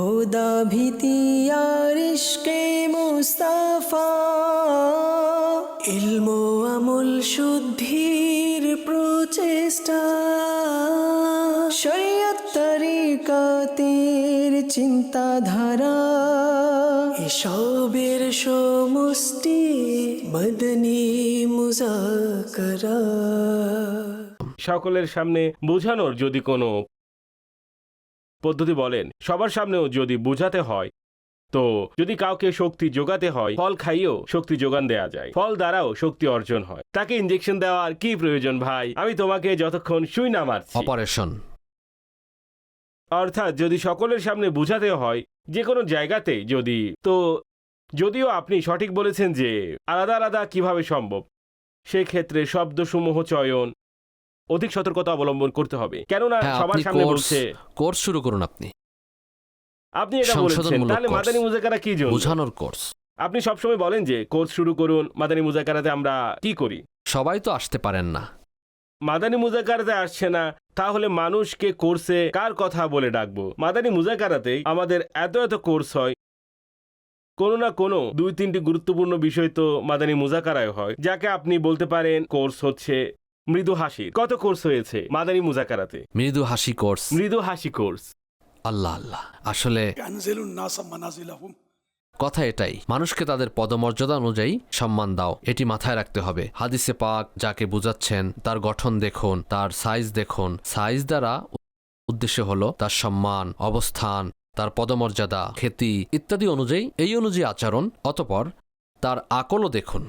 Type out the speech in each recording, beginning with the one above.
খোদা ভীতি আর ইশকে মুস্তাফা। ইলম আমল শুদ্ধির প্রচেষ্টা। শরিয়ত তরিকাতের চিন্তাধারা। এসবের সমষ্টি মদনী মুজাকরা। সকলের সামনে বোঝানোর যদি কোনো পদ্ধতি বলেন সবার সামনেও যদি বোঝাতে হয় তো যদি কাউকে শক্তি যোগাতে হয় ফল খাইয়েও শক্তি যোগান দেয়া যায় ফল দ্বারাও শক্তি অর্জন হয়। তাকে ইঞ্জেকশন দেওয়ার কি প্রয়োজন ভাই? আমি তোমাকে যতক্ষণ শুই না মারছি। অপারেশন অর্থাৎ যদি সকলের সামনে বোঝাতে হয় যে কোনো জায়গাতে যদি তো যদিও আপনি সঠিক বলেছেন যে আলাদা আলাদা কীভাবে সম্ভব সেক্ষেত্রে শব্দসমূহ চয়ন অধিক সতর্কতা অবলম্বন করতে হবে। কেননা হ্যাঁ সবার আপনি সামনে কোর্স বলছে কোর্স শুরু করুন আপনি। আপনি এটা বলেছেন। সংশোধনমূলক তাহলে। মাদানী মুজাকারা কি জন্য? বোঝানোর কোর্স। আপনি সবসময় বলেন যে কোর্স শুরু করুন মাদানী মুজাকারাতে আমরা কি করি? সবাই তো আসতে পারেন না। মাদানী মুজাকারাতে আসছে না তাহলে মানুষকে কোর্সে কার কথা বলে ডাকবো? মাদানী মুজাকারাতে আমাদের এত এত কোর্স হয়। কোনো না কোনো দুই তিনটি গুরুত্বপূর্ণ বিষয় তো মাদানী মুজাকারায় হয় যাকে আপনি বলতে পারেন কোর্স হচ্ছে মৃদু হাসি। কত কোর্স হয়েছে? মাদানী মুজাকারাতে। মৃদু হাসি কোর্স। মৃদু হাসি কোর্স। আল্লাহ আল্লাহ। আসলে কথা এটাই মানুষকে তাদের পদমর্যাদা অনুযায়ী সম্মান দাও। এটি মাথায় রাখতে হবে। হাদিসে পাক যাকে বুঝাচ্ছেন তার গঠন দেখুন তার সাইজ দেখুন। সাইজ দ্বারা উদ্দেশ্য হলো তার সম্মান অবস্থান তার পদমর্যাদা খ্যাতি ইত্যাদি অনুযায়ী এই অনুযায়ী আচরণ অতপর তার আকলও দেখুন।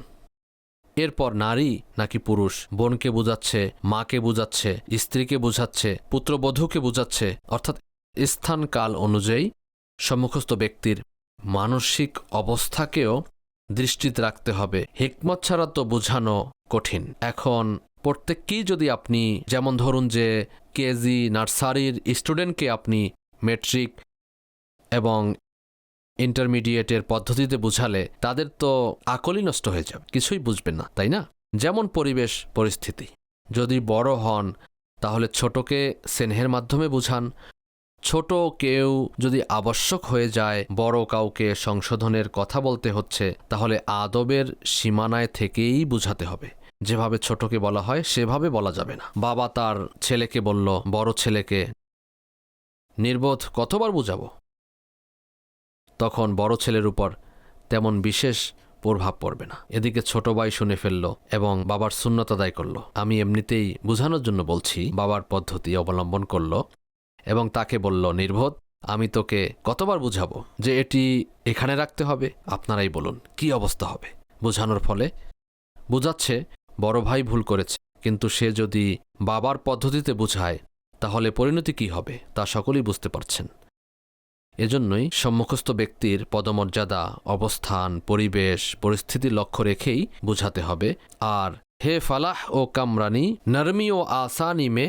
এরপর নারী নাকি পুরুষ? বোনকে বুঝাচ্ছে, মাকে বুঝাচ্ছে, স্ত্রীকে বুঝাচ্ছে, পুত্রবধূকে বুঝাচ্ছে, অর্থাৎ স্থান কাল অনুযায়ী সম্মুখস্থ ব্যক্তির মানসিক অবস্থাকেও দৃষ্টিতে রাখতে হবে। হিকমত ছাড়া তো বোঝানো কঠিন। এখন প্রত্যেককেই যদি আপনি, যেমন ধরুন যে কেজি নার্সারির স্টুডেন্টকে আপনি মেট্রিক এবং ইন্টারমিডিয়েটের পদ্ধতিতে বুঝালে তাদের তো আকলই নষ্ট হয়ে যাবে। কিছুই বুঝবেন না, তাই না? যেমন পরিবেশ, পরিস্থিতি। যদি বড় হন, তাহলে ছোটকে স্নেহের মাধ্যমে বুঝান। ছোট কেউ যদি আবশ্যক হয়ে যায়, বড় কাউকে সংশোধনের কথা বলতে হচ্ছে, তাহলে আদবের সীমানায় থেকেই বুঝাতে হবে। যেভাবে ছোটকে বলা হয়, সেভাবে বলা যাবে না। বাবা তার ছেলেকে বলল, বড় ছেলেকে নির্বোধ কতবার বুঝাবো? তখন বড় ছেলের উপর তেমন বিশেষ প্রভাব পড়বে না। এদিকে ছোট ভাই শুনে ফেলল এবং বাবার শূন্যত আদায় করল। আমি এমনিতেই বোঝানোর জন্য বলছি, বাবার পদ্ধতি অবলম্বন করল এবং তাকে বলল, নির্বোধ, আমি তোকে কতবার বুঝাবো যে এটি এখানে রাখতে হবে? আপনারাই বলুন, কি অবস্থা হবে? বোঝানোর ফলে বুঝাচ্ছে, বড় ভাই ভুল করেছে, কিন্তু সে যদি বাবার পদ্ধতিতে বুঝায়, তাহলে পরিণতি কি হবে তা সকলেই বুঝতে পারছেন। এজন্যই সম্মুখস্থ ব্যক্তির পদমর্যাদা অবস্থান পরিবেশ পরিস্থিতি লক্ষ্য রেখেই বুঝাতে হবে আর হে ফালাহ ও কামরানি নরমি ও আসানি মে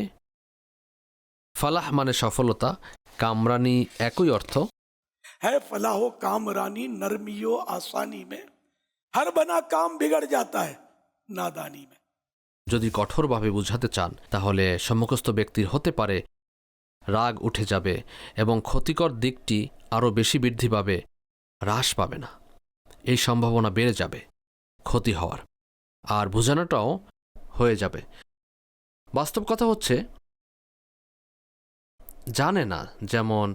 ফালাহ মানে সফলতা কামরানি একই অর্থ है फलाहो काम रानी नरमियो आसानी में हर बना काम बिगड़ जाता है नादानी में যদি কঠোরভাবে বুঝাতে চান তাহলে সম্মুখস্থ ব্যক্তির হতে পারে রাগ উঠে যাবে এবং ক্ষতিকর দিকটি আরও বেশি বৃদ্ধি পাবে। হ্রাস পাবে না। এই সম্ভাবনা বেড়ে যাবে। ক্ষতি হওয়ার। আর বোঝানোটাও হয়ে যাবে। বাস্তব কথা হচ্ছে, জানে না, যেমন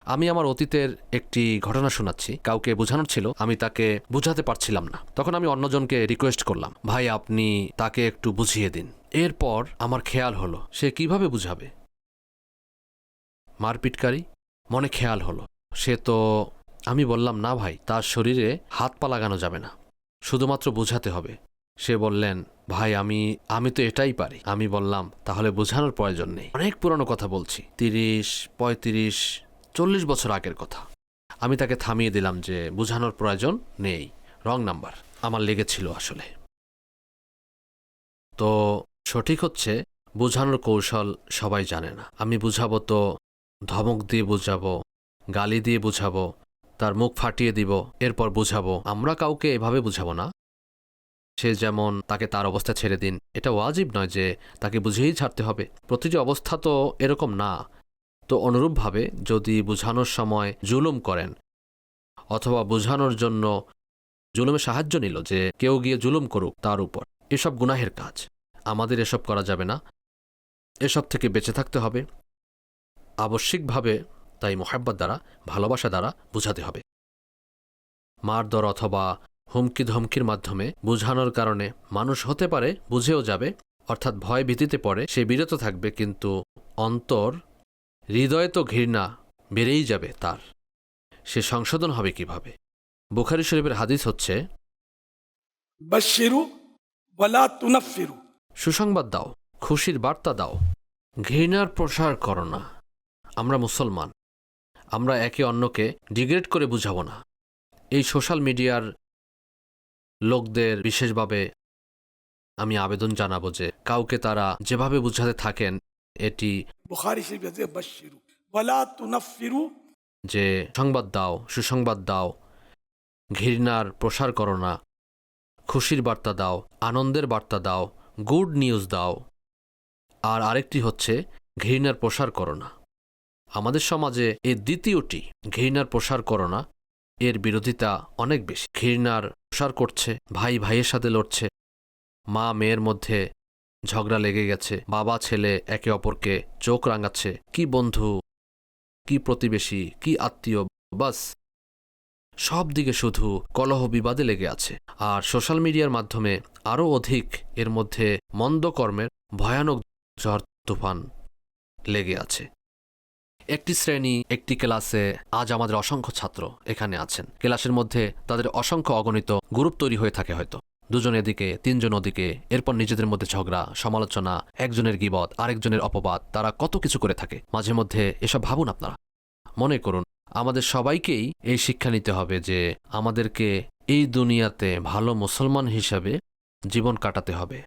আমি আমার অতীতের একটি ঘটনা শোনাচ্ছি, কাউকে বোঝানোর ছিল, আমি তাকে বুঝাতে পারছিলাম না। তখন আমি অন্যজনকে রিকোয়েস্ট করলাম, ভাই, আপনি তাকে একটু বুঝিয়ে দিন। এরপর আমার খেয়াল হলো, সে কীভাবে বুঝাবে? মারপিটকারী? মনে খেয়াল হলো। সে তো, আমি বললাম, না ভাই, তার শরীরে হাত পা লাগানো যাবে না। শুধুমাত্র বুঝাতে হবে। সে বললেন, ভাই, আমি আমি তো এটাই পারি। আমি বললাম, তাহলে বোঝানোর প্রয়োজন নেই। অনেক পুরানো কথা বলছি, তিরিশ, পঁয়ত্রিশ, চল্লিশ বছর আগের কথা। আমি তাকে থামিয়ে দিলাম যে, বোঝানোর প্রয়োজন নেই। Wrong number. আমার লেগেছিল আসলে। তো, সঠিক হচ্ছে, বোঝানোর কৌশল সবাই জানে না। আমি বুঝাবো তো ধমক দিয়ে বুঝাবো, গালি দিয়ে বুঝাবো, তার মুখ ফাটিয়ে দিব, এরপর বুঝাবো, আমরা কাউকে এভাবে বুঝাবো না। সে যেমন তাকে তার অবস্থা ছেড়ে দিন, এটা ওয়াজিব নয় যে তাকে বুঝিয়েই ছাড়তে হবে। প্রতিটি অবস্থা তো এরকম না। তো অনুরূপভাবে যদি বোঝানোর সময় জুলুম করেন, অথবা বোঝানোর জন্য জুলুমে সাহায্য নিল যে কেউ গিয়ে জুলুম করুক তার উপর, এসব গুনাহের কাজ। আমাদের এসব করা যাবে না। এসব থেকে বেঁচে থাকতে হবে। আবশ্যিকভাবে তাই মোহাব্বত দ্বারা ভালোবাসা দ্বারা বোঝাতে হবে। মারদর অথবা হুমকি ধমকির মাধ্যমে বুঝানোর কারণে মানুষ হতে পারে বুঝেও যাবে অর্থাৎ ভয় ভীতিতে পড়ে সে বিরত থাকবে কিন্তু অন্তর হৃদয়ে তো ঘৃণা বেড়েই যাবে তার। সে সংশোধন হবে কীভাবে? বুখারি শরীফের হাদিস হচ্ছে সুসংবাদ দাও খুশির বার্তা দাও ঘৃণার প্রসার করো না। আমরা মুসলমান। আমরা একে অন্যকে ডিগ্রেড করে বুঝাবো না। এই সোশ্যাল মিডিয়ার লোকদের বিশেষভাবে আমি আবেদন জানাব যে কাউকে তারা যেভাবে বুঝাতে থাকেন এটি যে সংবাদ দাও সুসংবাদ দাও ঘৃণার প্রসার করো না খুশির বার্তা দাও আনন্দের বার্তা দাও গুড নিউজ দাও আর আরেকটি হচ্ছে ঘৃণার প্রসার করো না। আমাদের সমাজে এই দ্বিতীয়টি, ঘৃণার প্রসার করোনা এর বিরোধিতা অনেক বেশি। ঘৃণার প্রসার করছে, ভাই ভাইয়ের সাথে লড়ছে। মা মেয়ের মধ্যে ঝগড়া লেগে গেছে। বাবা, ছেলে একে অপরকে চোখ রাঙাচ্ছে। কি বন্ধু, কি প্রতিবেশী, কি আত্মীয়, বাস। সব দিকে শুধু কলহ বিবাদে লেগে আছে। আর সোশ্যাল মিডিয়ার মাধ্যমে আরও অধিক এর মধ্যে মন্দ কর্মের ভয়ানক ঝড়, তুফান লেগে আছে। একটি শ্রেণি, একটি ক্লাসে আজ আমাদের অসংখ্য ছাত্র এখানে আছেন। ক্লাসের মধ্যে তাদের অসংখ্য অগণিত গ্রুপ তৈরি হয়ে থাকে হয়তো। দুজন এদিকে, তিনজন ওদিকে, এরপর নিজেদের মধ্যে ঝগড়া, সমালোচনা, একজনের গিবত, আরেকজনের অপবাদ, তারা কত কিছু করে থাকে। মাঝে মধ্যে এসব ভাবুন আপনারা। মনে করুন, আমাদের সবাইকেই এই শিক্ষা নিতে হবে যে আমাদেরকে এই দুনিয়াতে ভালো মুসলমান হিসাবে জীবন কাটাতে হবে।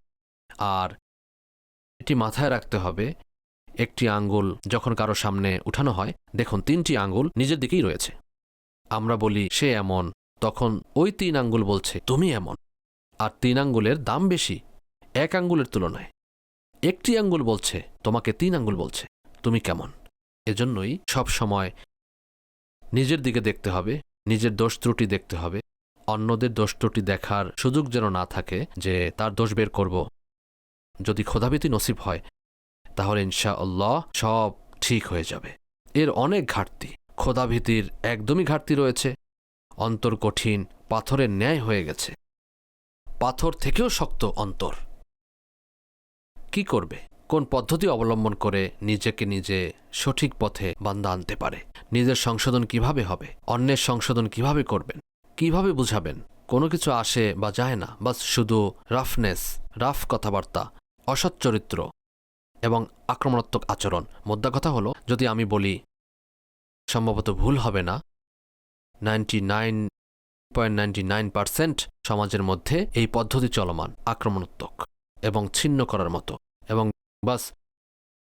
আর এটি মাথায় রাখতে হবে একটি আঙ্গুল যখন কারও সামনে উঠানো হয়, দেখুন, তিনটি আঙ্গুল নিজের দিকেই রয়েছে। আমরা বলি, সে এমন। তখন ওই তিন আঙ্গুল বলছে, তুমি এমন। আর তিন আঙ্গুলের দাম বেশি, এক আঙ্গুলের তুলনায়। একটি আঙ্গুল বলছে, তোমাকে তিন আঙ্গুল বলছে, তুমি কেমন? এজন্যই সব সময় নিজের দিকে দেখতে হবে, নিজের দোষ ত্রুটি দেখতে হবে, অন্যদের দোষ ত্রুটি দেখার সুযোগ যেন না থাকে যে তার দোষ বের করব। যদি খোদাবিতি নসিব হয় তাহলে ইনশা আল্লাহ সব ঠিক হয়ে যাবে। এর অনেক ঘাটতি। খোদাভীতির একদমই ঘাটতি রয়েছে। অন্তর কঠিন পাথরের ন্যায় হয়ে গেছে। পাথর থেকেও শক্ত অন্তর। কি করবে? কোন পদ্ধতি অবলম্বন করে নিজেকে নিজে সঠিক পথে বান্দা আনতে পারে? নিজের সংশোধন কীভাবে হবে? অন্যের সংশোধন কীভাবে করবেন? কীভাবে বুঝাবেন? কোনো কিছু আসে বা যায় না। বাস শুধু রাফনেস, রাফ কথাবার্তা, অসৎ চরিত্র। এবং আক্রমণাত্মক আচরণ। মোদ্দা কথা হলো, যদি আমি বলি, সম্ভবত ভুল হবে না ninety nine point ninety nine percent সমাজের মধ্যে এই পদ্ধতি চলমান, আক্রমণাত্মক, এবং ছিন্ন করার মতো, এবং বাস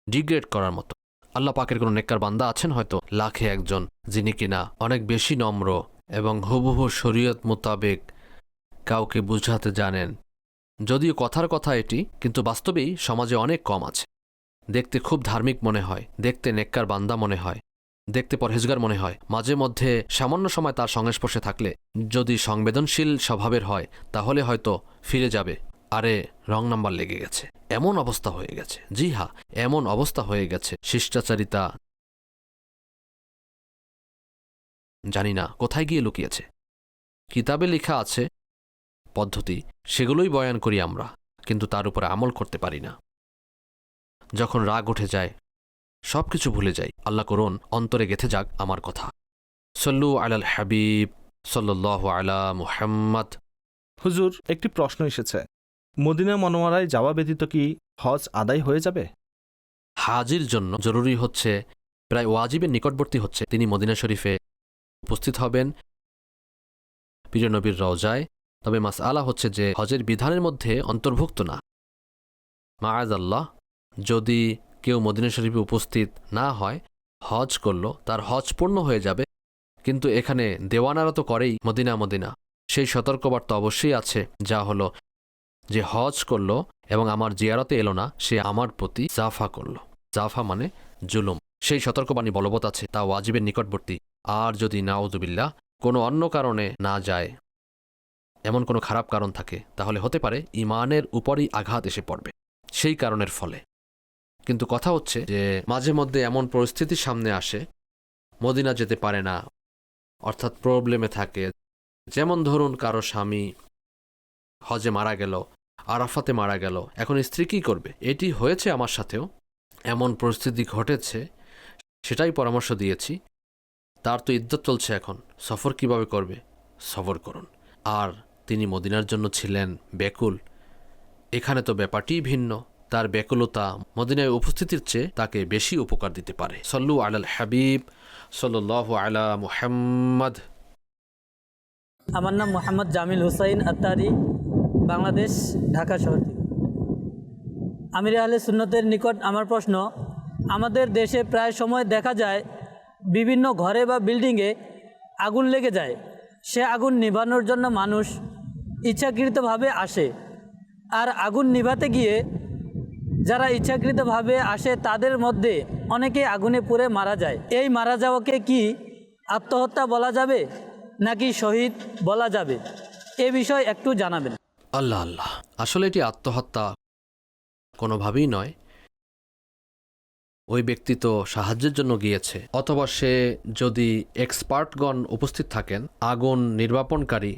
ডিগ্রেড করার মতো। আল্লাহ পাকের কোনো নেককার বান্দা আছেন হয়তো? লাখে একজন, যিনি কিনা অনেক বেশি নম্র এবং হুবহু শরীয়ত মোতাবেক কাউকে বুঝাতে জানেন। যদিও কথার কথা এটি, কিন্তু বাস্তবেই সমাজে অনেক কম আছে। দেখতে খুব ধার্মিক মনে হয়। দেখতে নেককার বান্দা মনে হয়। দেখতে পরহেজগার মনে হয়। মাঝে মধ্যে সামান্য সময় তার সংস্পর্শে থাকলে যদি সংবেদনশীল স্বভাবের হয়, তাহলে হয়তো ফিরে যাবে। আরে, রং নাম্বার লেগে গেছে। এমন অবস্থা হয়ে গেছে। জি হা, এমন অবস্থা হয়ে গেছে। শিষ্টাচারিতা জানি না, কোথায় গিয়ে লুকিয়েছে? কিতাবে লেখা আছে পদ্ধতি, সেগুলোই বয়ান করি আমরা, কিন্তু তার উপরে আমল করতে পারি না। যখন রাগ উঠে যায় সব কিছু ভুলে যাই। আল্লাহ করুন অন্তরে গেথে যাক আমার কথা। সল্লু আলাল হাবিব সল্লাহ আলা মুহাম্মদ। হুজুর একটি প্রশ্ন এসেছে। মদিনা মনোয়ারায় যাওয়া ব্যতীত কি হজ আদায় হয়ে যাবে? হাজির জন্য জরুরি হচ্ছে প্রায় ওয়াজিবের নিকটবর্তী হচ্ছে। তিনি মদিনা শরীফে উপস্থিত হবেন। প্রিয় নবীর রওজায়। তবে মাস আলা হচ্ছে যে হজের বিধানের মধ্যে অন্তর্ভুক্ত না। মায়াজ আল্লাহ যদি কেউ মদিনা শরীফে উপস্থিত না হয়, হজ করল, তার হজ পূর্ণ হয়ে যাবে। কিন্তু এখানে দেওয়ানারা তো করেই মদিনা মদিনা। সেই সতর্কবার্তা অবশ্যই আছে, যা হলো যে হজ করল এবং আমার জিয়ারতে এলো না, সে আমার প্রতি জাফা করল। জাফা মানে জুলুম। সেই সতর্কবাণী বলবৎ আছে, তা ওয়াজিবের নিকটবর্তী। আর যদি নাউজুবিল্লাহ কোনো অন্য কারণে না যায়, এমন কোনো খারাপ কারণ থাকে, তাহলে হতে পারে ইমানের উপরই আঘাত এসে পড়বে। সেই কারণের ফলে। কিন্তু কথা হচ্ছে যে মাঝে মধ্যে এমন পরিস্থিতি সামনে আসে, মদিনা যেতে পারে না, অর্থাৎ প্রবলেমে থাকে। যেমন ধরুন কারও স্বামী হজে মারা গেল, আরাফাতে মারা গেল, এখন স্ত্রী কী করবে? এটি হয়েছে আমার সাথেও, এমন পরিস্থিতি ঘটেছে, সেটাই পরামর্শ দিয়েছি। তার তো ইদ্যত চলছে এখন, সফর কীভাবে করবে? সফর করুন। আর তিনি মদিনার জন্য ছিলেন বেকুল এখানে তো ব্যাপারটিই ভিন্ন। তার ব্যাকুলতা মদিনায় উপস্থিতির চেয়ে তাকে বেশি উপকার দিতে পারে। সল্লু আলাল হাবিব সল্লাহ আলা মুহাম্মদ। আমার নাম মোহাম্মদ জামিল হুসাইন আত্তারি, বাংলাদেশ, ঢাকা শহর আমির আহলে সুন্নতের নিকট আমার প্রশ্ন, আমাদের দেশে প্রায় সময় দেখা যায় বিভিন্ন ঘরে বা বিল্ডিংয়ে আগুন লেগে যায়। সে আগুন নিভানোর জন্য মানুষ ইচ্ছাকৃতভাবে আসে। আর আগুন নিভাতে গিয়ে যারা ইচ্ছাকৃতভাবে আসে, তাদের মধ্যে অনেকে আগুনে পুড়ে মারা যায়। এই মারা যাওয়াকে কি আত্মহত্যা বলা যাবে, নাকি শহীদ বলা যাবে? এ বিষয়ে একটু জানাবেন। আল্লাহ আল্লাহ। আসলে এটি আত্মহত্যা কোনোভাবেই নয়। ওই ব্যক্তি তো সাহায্যের জন্য গিয়েছে। অথবা সে যদি এক্সপার্টগণ উপস্থিত থাকেন, আগুন নির্বাপনকারী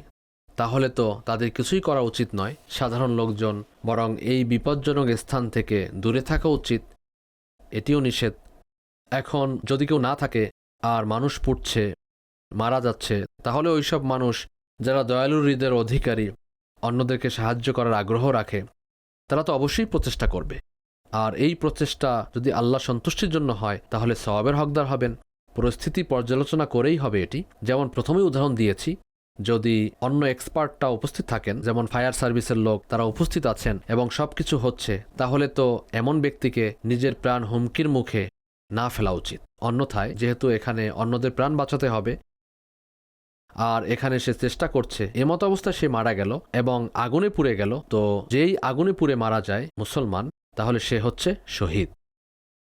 তাহলে তো তাদের কিছুই করা উচিত নয়, সাধারণ লোকজন, বরং এই বিপজ্জনক স্থান থেকে দূরে থাকা উচিত। এটিও নিষেধ। এখন যদি কেউ না থাকে আর মানুষ পুড়ছে, মারা যাচ্ছে, তাহলে ওইসব মানুষ যারা দয়ালু হৃদয়ের অধিকারী, অন্যদেরকে সাহায্য করার আগ্রহ রাখে, তারা তো অবশ্যই প্রচেষ্টা করবে। আর এই প্রচেষ্টা যদি আল্লাহ সন্তুষ্টির জন্য হয়, তাহলে সওয়াবের হকদার হবেন। পরিস্থিতি পর্যালোচনা করেই হবে এটি। যেমন প্রথমেই উদাহরণ দিয়েছি যদি অন্য এক্সপার্টটা উপস্থিত থাকেন, যেমন ফায়ার সার্ভিসের লোক, তারা উপস্থিত আছেন এবং সব কিছু হচ্ছে, তাহলে তো এমন ব্যক্তিকে নিজের প্রাণ হুমকির মুখে না ফেলা উচিত। অন্যথায় যেহেতু এখানে অন্যদের প্রাণ বাঁচাতে হবে, আর এখানে সে চেষ্টা করছে এমত অবস্থায় সে মারা গেল এবং আগুনে পুড়ে গেল, তো যেই আগুনে পুড়ে মারা যায় মুসলমান, তাহলে সে হচ্ছে শহীদ।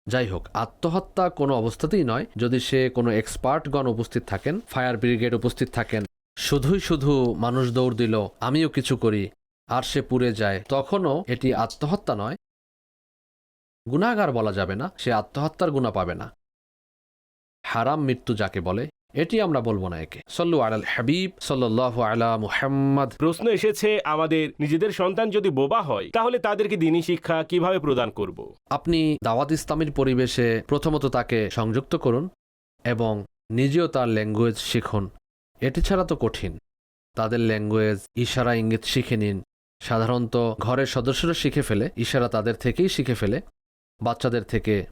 যাই হোক, আত্মহত্যা কোনো অবস্থাতেই নয়। যদি সে কোনো এক্সপার্টগণ উপস্থিত থাকেন, ফায়ার ব্রিগেড উপস্থিত থাকেন শুধুই শুধু মানুষ দৌড় দিল আমিও কিছু করি আর সে পুড়ে যায়। তখনও এটি আত্মহত্যা নয়। গুণাগার বলা যাবে না সে আত্মহত্যার গুণা পাবে না। হারাম মৃত্যু যাকে বলে এটি আমরা বলব না একে। সল্লু আলাল হাবিব সাল্লাহ আলা মুহাম্মদ। প্রশ্ন এসেছে আমাদের নিজেদের সন্তান যদি বোবা হয় তাহলে তাদেরকে দিনী শিক্ষা কীভাবে প্রদান করব। আপনি দাওয়াত ইসলামের পরিবেশে প্রথমত তাকে সংযুক্ত করুন এবং নিজেও তার ল্যাঙ্গুয়েজ শিখুন। এটি ছাড়া তো কঠিন। তাদের ল্যাঙ্গুয়েজ, ইশারা ইঙ্গিত শিখে নিন। সাধারণত ঘরের সদস্যরা শিখে ফেলে, ইশারা তাদের থেকেই শিখে ফেলে। বাচ্চাদের থেকে।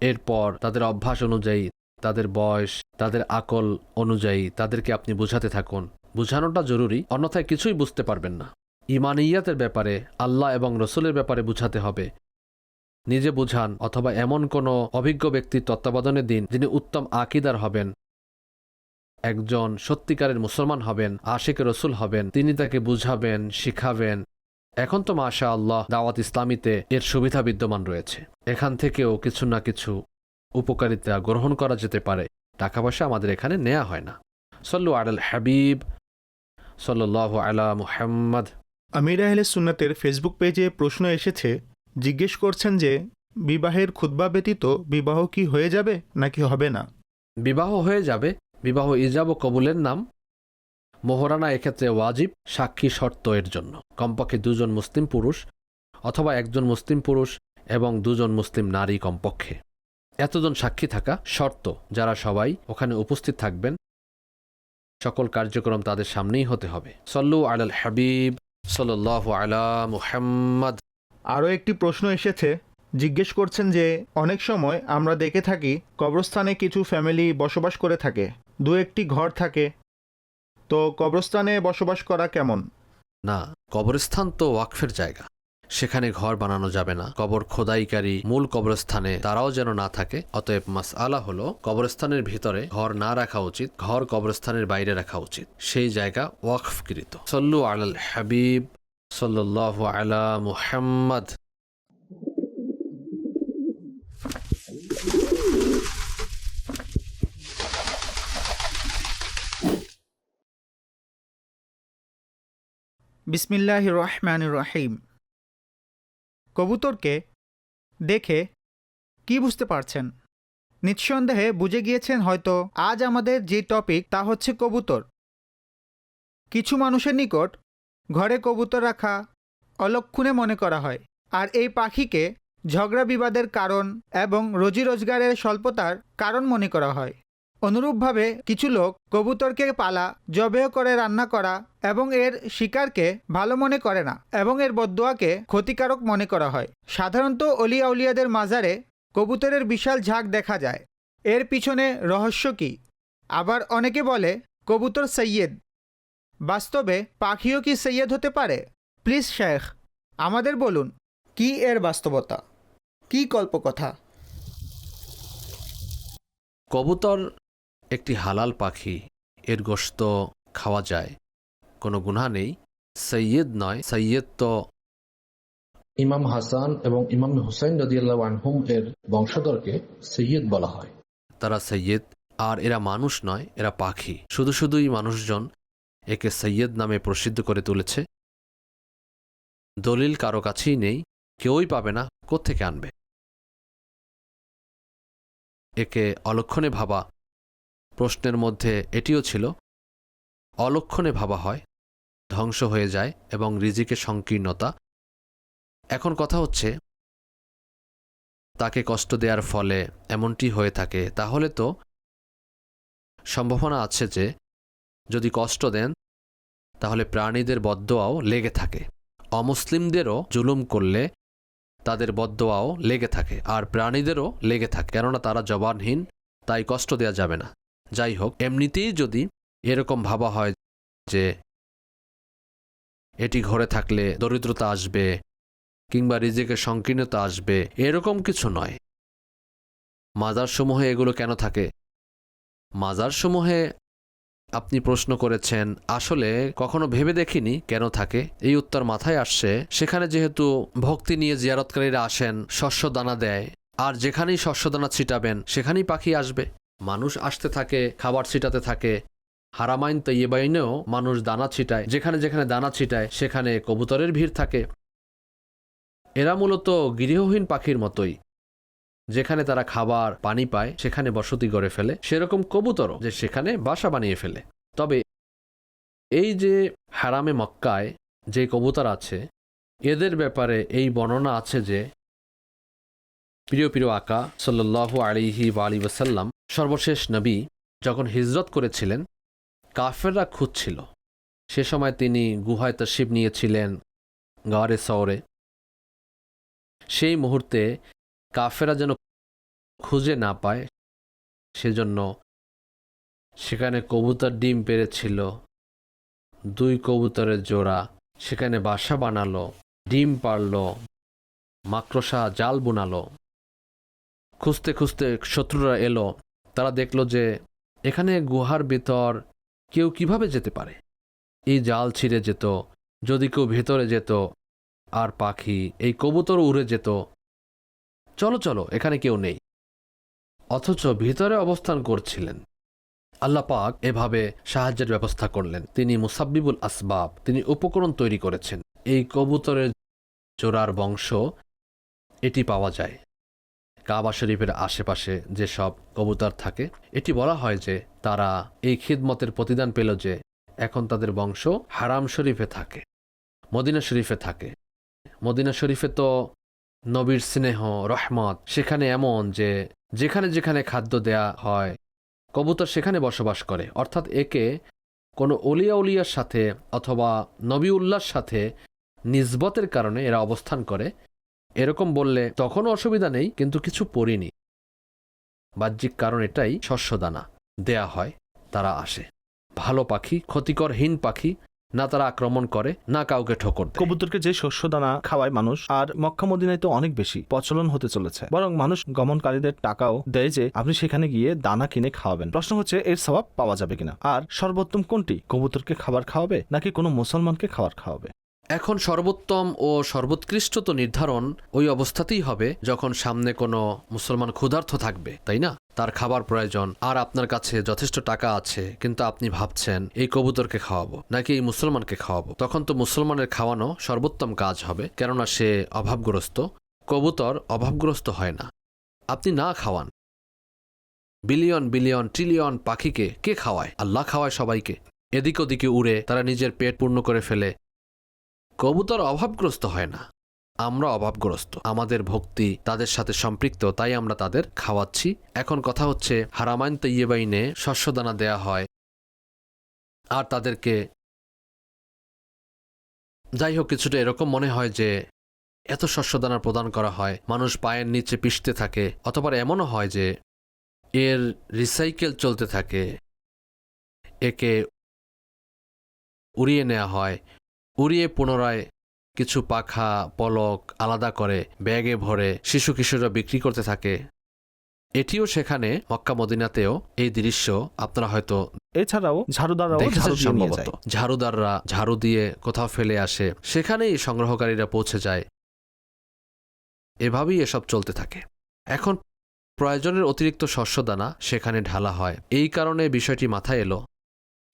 এরপর তাদের অভ্যাস অনুযায়ী, তাদের বয়স, তাদের আকল অনুযায়ী তাদেরকে আপনি বুঝাতে থাকুন। বুঝানোটা জরুরি, অন্যথায় কিছুই বুঝতে পারবেন না। ইমানিয়াতের ব্যাপারে, আল্লাহ এবং রসুলের ব্যাপারে বুঝাতে হবে। নিজে বুঝান অথবা এমন কোনো অভিজ্ঞ ব্যক্তির তত্ত্বাবধানে দিন যিনি উত্তম আকিদার হবেন। একজন সত্যিকারের মুসলমান হবেন আশিক রসুল হবেন তিনি তাকে বুঝাবেন শিখাবেন। এখন তো মাশা আল্লাহ দাওয়াত ইসলামীতে এর সুবিধা বিদ্যমান রয়েছে। এখান থেকেও কিছু না কিছু উপকারিতা গ্রহণ করা যেতে পারে। টাকা পয়সা আমাদের এখানে নেওয়া হয় না। সল্লু আলাল হাবিব সল্লাহ আলা মুহাম্মদ। আমির আহলে সুন্নাতের ফেসবুক পেজে প্রশ্ন এসেছে জিজ্ঞেস করছেন যে বিবাহের খুতবা ব্যতীত বিবাহ কি হয়ে যাবে নাকি হবে না? বিবাহ হয়ে যাবে? বিবাহ ইজাব ও কবুলের নাম। মোহরানা এক্ষেত্রে ওয়াজিব, সাক্ষী শর্ত এর জন্য। কমপক্ষে দুজন মুসলিম পুরুষ অথবা একজন মুসলিম পুরুষ এবং দুজন মুসলিম নারী কমপক্ষে। এতজন সাক্ষী থাকা শর্ত, যারা সবাই ওখানে উপস্থিত থাকবেন। সকল কার্যক্রম তাদের সামনেই হতে হবে। সল্লু আলাল হাবিব সাল্লাহ আলা মুহাম্মদ। আরও একটি প্রশ্ন এসেছে। জিজ্ঞেস করছেন যে, অনেক সময় আমরা দেখে থাকি কবরস্থানে কিছু ফ্যামিলি বসবাস করে থাকে। দু একটি ঘর থাকে। তো কবরস্থানে বসবাস করা কেমন? না, কবরস্থান তো ওয়াকফের জায়গা। সেখানে ঘর বানানো যাবে না। কবর খোদাইকারী মূল কবরস্থানে তারাও যেন না থাকে। অতএব মাস আলা হলো কবরস্থানের ভিতরে ঘর না রাখা উচিত, ঘর কবরস্থানের বাইরে রাখা উচিত। সেই জায়গা ওয়াকফকৃত। সল্লু আলাল হাবিব সাল্লাহ আলা মুহাম্মদ। বিসমিল্লাহ রহমান রহিম। কবুতরকে দেখে কি বুঝতে পারছেন? নিঃসন্দেহে বুঝে গিয়েছেন হয়তো আজ আমাদের যে টপিক তা হচ্ছে কবুতর। কিছু মানুষের নিকট ঘরে কবুতর রাখা অলক্ষণে মনে করা হয়, আর এই পাখিকে ঝগড়া বিবাদের কারণ এবং রোজি রোজগারের স্বল্পতার কারণ মনে করা হয়। অনুরূপভাবে কিছু লোক কবুতরকে পালা, জবেহ করে রান্না করা এবং এর শিকারকে ভালো মনে করে না এবং এর বদুয়াকে ক্ষতিকারক মনে করা হয়। সাধারণত অলিয়া উলিয়াদের মাজারে কবুতরের বিশাল ঝাঁক দেখা যায়। এর পিছনে রহস্য কী? আবার অনেকে বলে, কবুতর সৈয়দ। বাস্তবে পাখিও কি সৈয়দ হতে পারে? প্লিজ শেখ, আমাদের বলুন, কি এর বাস্তবতা? কি কল্পকথা? কবুতর একটি হালাল পাখি এর গোশত খাওয়া যায়। কোনো গুনাহ নেই। সৈয়দ নয় সৈয়দ তো ইমাম হাসান এবং ইমাম হুসাইন রদিয়াল্লাহ আনহুম এর বংশধরকে সৈয়দ বলা হয়। তারা সৈয়দ আর এরা মানুষ নয় এরা পাখি। শুধু শুধুই মানুষজন একে সৈয়দ নামে প্রসিদ্ধ করে তুলেছে। দলিল কারও কাছেই নেই কেউই পাবে না কোত্থেকে আনবে? একে অলক্ষণে ভাবা প্রশ্নের মধ্যে এটিও ছিল, অলক্ষণে ভাবা হয়, ধ্বংস হয়ে যায় এবং রিজিকে সংকীর্ণতা। এখন কথা হচ্ছে, তাকে কষ্ট দেওয়ার ফলে এমনটি হয়ে থাকে, তাহলে তো সম্ভাবনা আছে যে, যদি কষ্ট দেন, তাহলে প্রাণীদের বদোয়াও লেগে থাকে। অমুসলিমদেরও জুলুম করলে তাদের বদোয়াও লেগে থাকে, আর প্রাণীদেরও লেগে থাকে, কেননা তারা জবানহীন, তাই কষ্ট দেওয়া যাবে না। যাই হোক এমনিতেই যদি এরকম ভাবা হয় যে এটি ঘরে থাকলে দরিদ্রতা আসবে কিংবা রিজিকের সংকীর্ণতা আসবে, এরকম কিছু নয়। মাজারসমূহে এগুলো কেন থাকে? মাজারসমূহে আপনি প্রশ্ন করেছেন, আসলে কখনো ভেবে দেখিনি কেন থাকে? এই উত্তর মাথায় আসছে, সেখানে যেহেতু ভক্তি নিয়ে জিয়ারতকারীরা আসেন শস্য দানা দেয়, আর যেখানেই শস্য দানা ছিটাবেন, সেখানেই পাখি আসবে। মানুষ আসতে থাকে, খাবার ছিটাতে থাকে। হারামাইন তৈবাইনেও মানুষ দানা ছিটায়। যেখানে যেখানে দানা ছিটায়, সেখানে কবুতরের ভিড় থাকে। এরা মূলত গৃহহীন পাখির মতোই। যেখানে তারা খাবার, পানি পায়, সেখানে বসতি গড়ে ফেলে। সেরকম কবুতরও যে সেখানে বাসা বানিয়ে ফেলে। তবে এই যে হারামে মক্কায় যে কবুতর আছে, এদের ব্যাপারে এই বর্ণনা আছে যে প্রিয় প্রিয় আকা সাল্লাহ আলিহি আলী ওসাল্লাম সর্বশেষ নবী যখন হিজরত করেছিলেন, কাফেররা খুঁজছিল। সে সময় তিনি গুহায় তশিব নিয়েছিলেন গারে শহরে সেই মুহূর্তে কাফেরা যেন খুঁজে না পায়, সেজন্য সেখানে কবুতর ডিম পেরেছিল, দুই কবুতরের জোড়া সেখানে বাসা বানালো, ডিম পারল মাকড়সা জাল বুনালো। খুঁজতে খুঁজতে শত্রুরা এলো। তারা দেখল যে এখানে গুহার ভিতর কেউ কীভাবে যেতে পারে। এই জাল ছিঁড়ে যেত, যদি কেউ ভেতরে যেত, আর পাখি এই কবুতর উড়ে যেত। চলো চলো, এখানে কেউ নেই। অথচ ভিতরে অবস্থান করছিলেন। আল্লাহ পাক এভাবে সাহায্যের ব্যবস্থা করলেন। তিনি মুসাব্বিবুল আসবাব, তিনি উপকরণ তৈরি করেছেন। এই কবুতরের জোড়ার বংশ এটি পাওয়া যায়। কাবা শরীফের আশেপাশে যেসব কবুতর থাকে, এটি বলা হয় যে তারা এই খিদমতের প্রতিদান পেল যে এখন তাদের বংশ হারাম শরীফে থাকে, মদিনা শরীফে থাকে। মদিনা শরীফে তো নবীর স্নেহ, রহমত সেখানে এমন যে যেখানে যেখানে খাদ্য দেয়া হয়, কবুতর সেখানে বসবাস করে। অর্থাৎ একে কোনো অলিয়া উলিয়ার সাথে অথবা নবী উল্লার সাথে নিজবতের কারণে এরা অবস্থান করে। এরকম বললে তখনও অসুবিধা নেই, কিন্তু কিছু পড়িনি। বাহ্যিক কারণ এটাই, শস্যদানা। দেয়া হয়, তারা আসে। ভালো পাখি ক্ষতিকরহীন পাখি, না তারা আক্রমণ করে, না কাউকে ঠোকর কবুতরকে যে শস্য দানা খাওয়ায় মানুষ, আর মক্কা মদিনায় তো অনেক বেশি প্রচলন হতে চলেছে। বরং মানুষ গমনকারীদের টাকাও দেয় যে, আপনি সেখানে গিয়ে দানা কিনে খাওয়াবেন। প্রশ্ন হচ্ছে, এর স্বভাব পাওয়া যাবে কিনা? আর সর্বোত্তম কোনটি? কবুতরকে খাবার খাওয়াবে, নাকি কোনো মুসলমানকে খাবার খাওয়াবে? এখন সর্বোত্তম ও সর্বোৎকৃষ্ট তো নির্ধারণ ওই অবস্থাতেই হবে যখন সামনে কোনো মুসলমান ক্ষুধার্থ থাকবে, তাই না? তার খাবার প্রয়োজন, আর আপনার কাছে যথেষ্ট টাকা আছে, কিন্তু আপনি ভাবছেন, এই কবুতরকে খাওয়াবো, নাকি এই মুসলমানকে খাওয়াবো? তখন তো মুসলমানের খাওয়ানো সর্বোত্তম কাজ হবে, কেননা সে অভাবগ্রস্ত। কবুতর অভাবগ্রস্ত হয় না। আপনি না খাওয়ান। বিলিয়ন বিলিয়ন, ট্রিলিয়ন পাখিকে কে খাওয়ায়? আল্লাহ খাওয়ায় সবাইকে। এদিক ওদিকে উড়ে তারা নিজের পেট পূর্ণ করে ফেলে কবুতর অভাবগ্রস্ত হয় না। আমরা অভাবগ্রস্ত। আমাদের ভক্তি তাদের সাথে সম্পৃক্ত, তাই আমরা তাদের খাওয়াচ্ছি। এখন কথা হচ্ছে, হারামাইন তৈয়েবাইনে শস্যদানা দেয়া হয় আর তাদেরকে যাই হোক, কিছুটা এরকম মনে হয় যে এত শস্যদানা প্রদান করা হয়, মানুষ পায়ের নিচে পিষতে থাকে, অথবা এমনও হয় যে এর রিসাইকেল চলতে থাকে, একে উড়িয়ে নেওয়া হয় উড়িয়ে পুনরায় কিছু পাখা পলক আলাদা করে ব্যাগে ভরে শিশু কিশোররা বিক্রি করতে থাকে। এটিও সেখানে মক্কা মদিনাতেও এই দৃশ্য আপনারা হয়তো এছাড়াও ঝাড়ুদাররাও দেখেছেন ঝাড়ু দিয়ে নিয়ে সম্ভবত। ঝাড়ুদাররা ঝাড়ু দিয়ে কোথাও ফেলে আসে সেখানেই সংগ্রহকারীরা পৌঁছে যায়। এভাবেই এসব চলতে থাকে। এখন প্রয়োজনের অতিরিক্ত শস্যদানা সেখানে ঢালা হয়। এই কারণে বিষয়টি মাথায় এলো।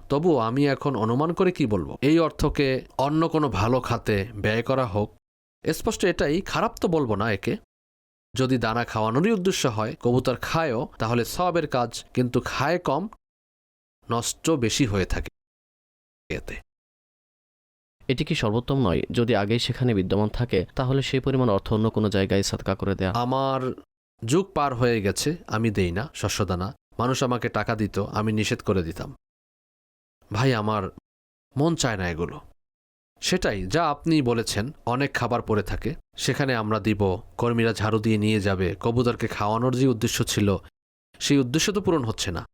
তবুও আমি এখন অনুমান করে কি বলব? এই অর্থকে অন্য কোনো ভালো খাতে ব্যয় করা হোক। স্পষ্ট এটাই খারাপ তো বলব না একে। যদি দানা খাওয়ানোরই উদ্দেশ্য হয় কবুতর খায়ও তাহলে সবের কাজ কিন্তু খায় কম নষ্ট বেশি হয়ে থাকে এতে। এটি কি সর্বোত্তম নয়? যদি আগেই সেখানে বিদ্যমান থাকে তাহলে সেই পরিমাণ অর্থ অন্য কোনো জায়গায় সাদকা করে দেয়া আমার যুগ পার হয়ে গেছে আমি দেই না শস্যদানা। মানুষ আমাকে টাকা দিত আমি নিষেধ করে দিতাম। ভাই, আমার মন চায় না এগুলো। সেটাই, যা আপনি বলেছেন, অনেক খাবার পড়ে থাকে। সেখানে আমরা দিব, কর্মীরা ঝাড়ু দিয়ে নিয়ে যাবে, কবুতরকে খাওয়ানোর যে উদ্দেশ্য ছিল, সেই উদ্দেশ্য তো পূরণ হচ্ছে না।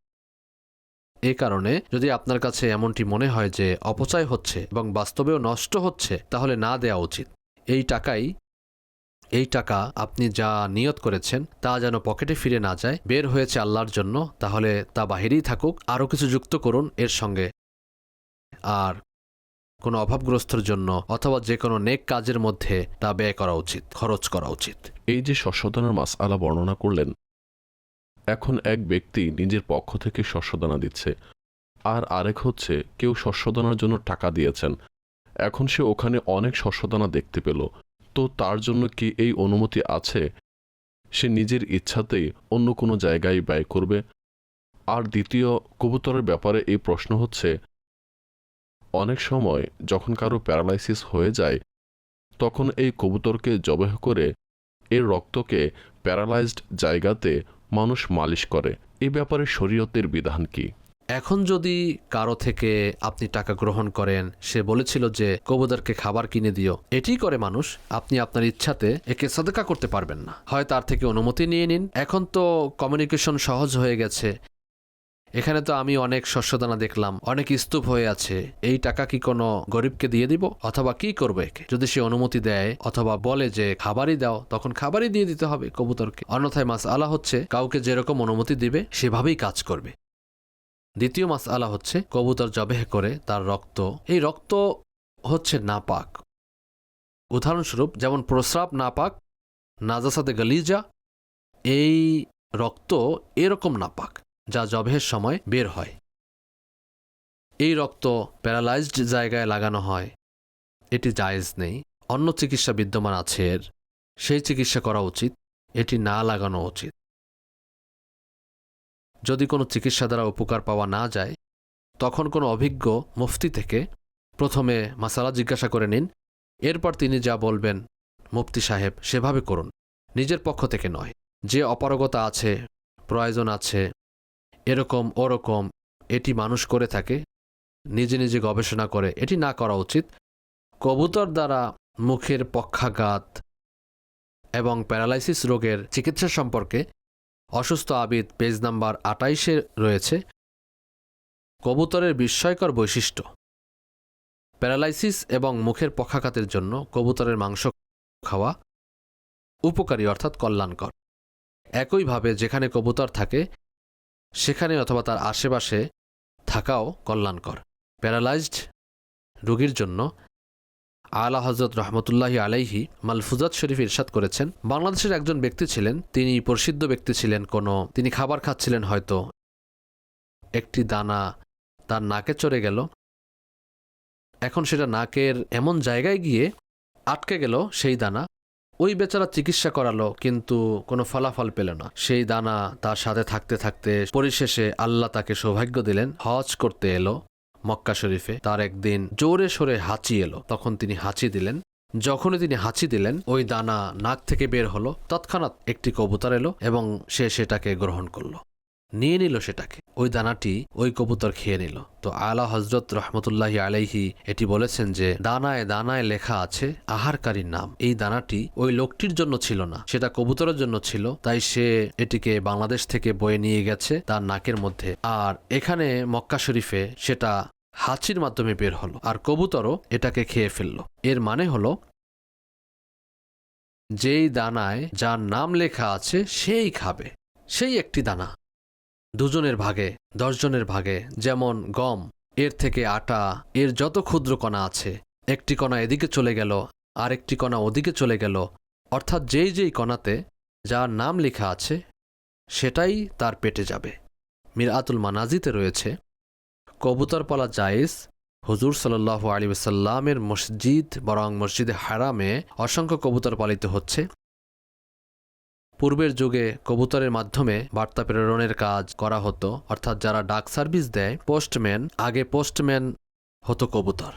এ কারণে, যদি আপনার কাছে এমনটি মনে হয় যে অপচয় হচ্ছে এবং বাস্তবেও নষ্ট হচ্ছে, তাহলে না দেওয়া উচিত। এই টাকাই, এই টাকা আপনি যা নিয়ত করেছেন, তা যেন পকেটে ফিরে না যায়, বের হয়েছে আল্লাহর জন্য, তাহলে তা বাহিরেই থাকুক, আরও কিছু যুক্ত করুন, এর সঙ্গে আর কোনো অভাবগ্রস্তর জন্য অথবা যে কোনো নেক কাজের মধ্যে তা ব্যয় করা উচিত, খরচ করা উচিত। এই যে শস্যদানার মাস আলা বর্ণনা করলেন, এখন এক ব্যক্তি নিজের পক্ষ থেকে শস্যদানা দিচ্ছে, আর আরেক হচ্ছে কেউ শস্যদানার জন্য টাকা দিয়েছেন। এখন সে ওখানে অনেক শস্যদানা দেখতে পেল, তো তার জন্য কি এই অনুমতি আছে? সে নিজের ইচ্ছাতেই অন্য কোনো জায়গায় ব্যয় করবে? আর দ্বিতীয় কবুতরের ব্যাপারে এই প্রশ্ন হচ্ছে অনেক সময় যখন কারও প্যারালাইসিস হয়ে যায়, তখন এই কবুতরকে জবেহ করে এর রক্তকে প্যারালাইজড জায়গাতে মানুষ মালিশ করে। এ ব্যাপারে শরীয়তের বিধান কি? এখন যদি কারও থেকে আপনি টাকা গ্রহণ করেন, সে বলেছিল যে, কবুতরকে খাবার কিনে দিও। এটি করে মানুষ আপনি আপনার ইচ্ছাতে একে সদকা করতে পারবেন না। হয় তার থেকে অনুমতি নিয়ে নিন। এখন তো কমিউনিকেশন সহজ হয়ে গেছে। এখানে তো আমি অনেক শস্যদানা দেখলাম, অনেক স্তূপ হয়ে আছে। এই টাকা কি কোনো গরিবকে দিয়ে দিব, অথবা কি করবে একে? যদি সে অনুমতি দেয়, অথবা বলে যে খাবারই দাও, তখন খাবারই দিয়ে দিতে হবে কবুতরকে। অন্যথায় মাস আলা হচ্ছে, কাউকে যেরকম অনুমতি দিবে, সেভাবেই কাজ করবে। দ্বিতীয় মাস আলা হচ্ছে, কবুতর জবেহ করে তার রক্ত। এই রক্ত হচ্ছে নাপাক। উদাহরণস্বরূপ, যেমন প্রস্রাব নাপাক, নাজাসাতে গালিজা, এই রক্ত এরকম নাপাক। যা জবেহের সময় বের হয়। এই রক্ত প্যারালাইজড জায়গায় লাগানো হয়। এটি জায়েজ নেই। অন্য চিকিৎসা বিদ্যমান আছে এর। সেই চিকিৎসা করা উচিত। এটি না লাগানো উচিত। যদি কোনো চিকিৎসা দ্বারা উপকার পাওয়া না যায়, তখন কোনো অভিজ্ঞ মুফতি থেকে প্রথমে মাসালা জিজ্ঞাসা করে নিন। এরপর তিনি যা বলবেন মুফতি সাহেব সেভাবে করুন। নিজের পক্ষ থেকে নয়। যে অপারগতা আছে, প্রয়োজন আছে এরকম, ওরকম, এটি মানুষ করে থাকে, নিজে নিজে গবেষণা করে, এটি না করা উচিত। কবুতর দ্বারা মুখের পক্ষাঘাত এবং প্যারালাইসিস রোগের চিকিৎসা সম্পর্কে অসুস্থ আবিদ পেজ নাম্বার আটাইশে রয়েছে, কবুতরের বিস্ময়কর বৈশিষ্ট্য। প্যারালাইসিস এবং মুখের পক্ষাঘাতের জন্য কবুতরের মাংস খাওয়া উপকারী, অর্থাৎ কল্যাণকর। একইভাবে যেখানে কবুতর থাকে সেখানে অথবা তার আশেপাশে থাকাও কল্যাণকর। প্যারালাইজড রোগীর জন্য আলা হজরত রহমতুল্লাহি আলাইহি মালফুজাত শরীফ ইরশাদ করেছেন, বাংলাদেশের একজন ব্যক্তি ছিলেন, তিনি প্রসিদ্ধ ব্যক্তি ছিলেন, কোনো, তিনি খাবার খাচ্ছিলেন হয়তো। একটি দানা তার নাকে চড়ে গেল। এখন সেটা নাকের এমন জায়গায় গিয়ে আটকে গেল সেই দানা। ওই বেচারা চিকিৎসা করালো, কিন্তু কোনো ফলাফল পেল না। সেই দানা তার সাথে থাকতে থাকতে পরিশেষে আল্লাহ তাকে সৌভাগ্য দিলেন। হজ করতে এলো মক্কা শরীফে। তার একদিন জোরে সোরে হাঁচি এলো। তখন তিনি হাঁচি দিলেন। যখনই তিনি হাঁচি দিলেন, ওই দানা নাক থেকে বের হলো। তৎক্ষণাৎ একটি কবুতর এলো এবং সে সেটাকে গ্রহণ করল। নিয়ে নিল সেটাকে। ওই দানাটি ওই কবুতর খেয়ে নিল। তো আলা হজরত রহমতুল্লাহ আলাইহি এটি বলেছেন যে, দানায় দানায় লেখা আছে, আহারকারীর নাম। এই দানাটি ওই লোকটির জন্য ছিল না। সেটা কবুতরের জন্য ছিল। তাই সে এটিকে বাংলাদেশ থেকে বয়ে নিয়ে গেছে তার নাকের মধ্যে। আর এখানে মক্কা শরীফে সেটা হাঁচির মাধ্যমে বের হলো। আর কবুতরও এটাকে খেয়ে ফেলল। এর মানে হলো, যেই দানায় যার নাম লেখা আছে, সেই খাবে। সেই একটি দানা। দুজনের ভাগে, দশজনের ভাগে, যেমন গম, এর থেকে আটা, এর যত ক্ষুদ্র কণা আছে, একটি কণা এদিকে চলে গেল আর একটি কণা ওদিকে চলে গেল, অর্থাৎ যেই যেই কণাতে যার নাম লেখা আছে, সেটাই তার পেটে যাবে। মীর মিরাতুল মানাজিতে রয়েছে কবুতর পালা জায়েজ, হুজুর সাল্লাহ আলী সাল্লামের মসজিদ, বরং মসজিদে হারামে অসংখ্য কবুতর পালিত হচ্ছে। পূর্বের যুগে কবুতরের মাধ্যমে বার্তা প্রেরণের কাজ করা হতো, অর্থাৎ যারা ডাক সার্ভিস দেয়, পোস্টম্যান, আগে পোস্টম্যান হতো কবুতর।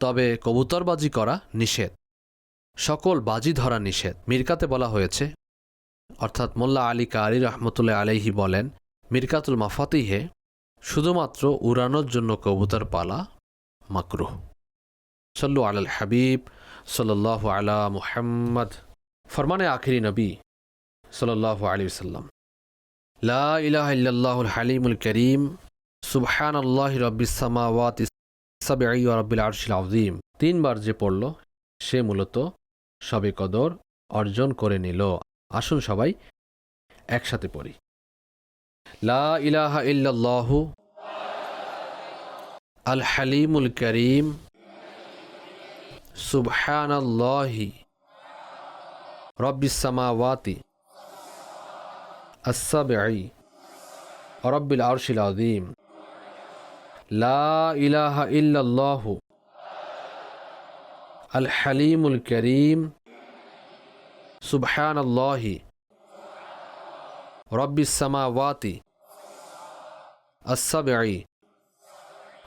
তবে কবুতরবাজি করা নিষেধ। সকল বাজি ধরা নিষেধ। মিরকাতে বলা হয়েছে, অর্থাৎ মোল্লা আলী কারি রহমতুল্লাহ আলাইহি বলেন, মিরকাতুল মাফাতিহে শুধুমাত্র উড়ানোর জন্য কবুতর পালা মাকরুহ। সল্লু আলাল হাবিব সাল্লাহ আলা মুহাম্মদ। ফরমানে আখিরি নবী সাল্লাহ আলী সাল্লাম লা ইলাহা ইল্লাল্লাহুল হালিমুল করিম সুবহান আল্লাহ রব্বিস সামাওয়াত সাবঈ আরশিল আযীম। তিনবার যে পড়ল, সে মূলত সবে কদর অর্জন করে নিল। আসুন সবাই একসাথে পড়ি। লা ইলাহা ইল্লাল্লাহু আল হালিমুল করিম, সুবহানাল্লাহি রব্বিস সামাওয়াতি السبع رب العرش العظيم. لا إله إلا الله. الحليم الكريم. سبحان الله. رب السماوات. السبع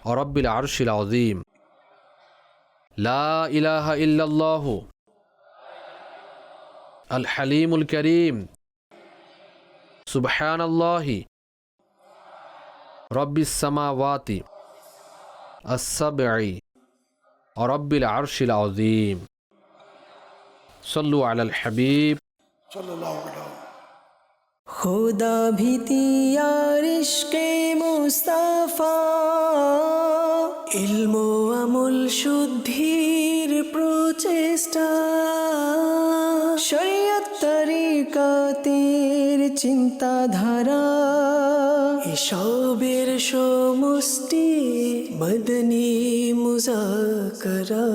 رب العرش العظيم. لا إله إلا الله. الحليم الكريم. سبحان الله رب السماوات السبع رب العرش العظيم صلوا على الحبيب صلى الله عليه وسلم خدا بھی ভীতি আর مصطفیٰ علم و عمل شدھیر প্রচেষ্টা شریف চিন্তাধারা। এসবের সমষ্টি মদনী মুজাকরা।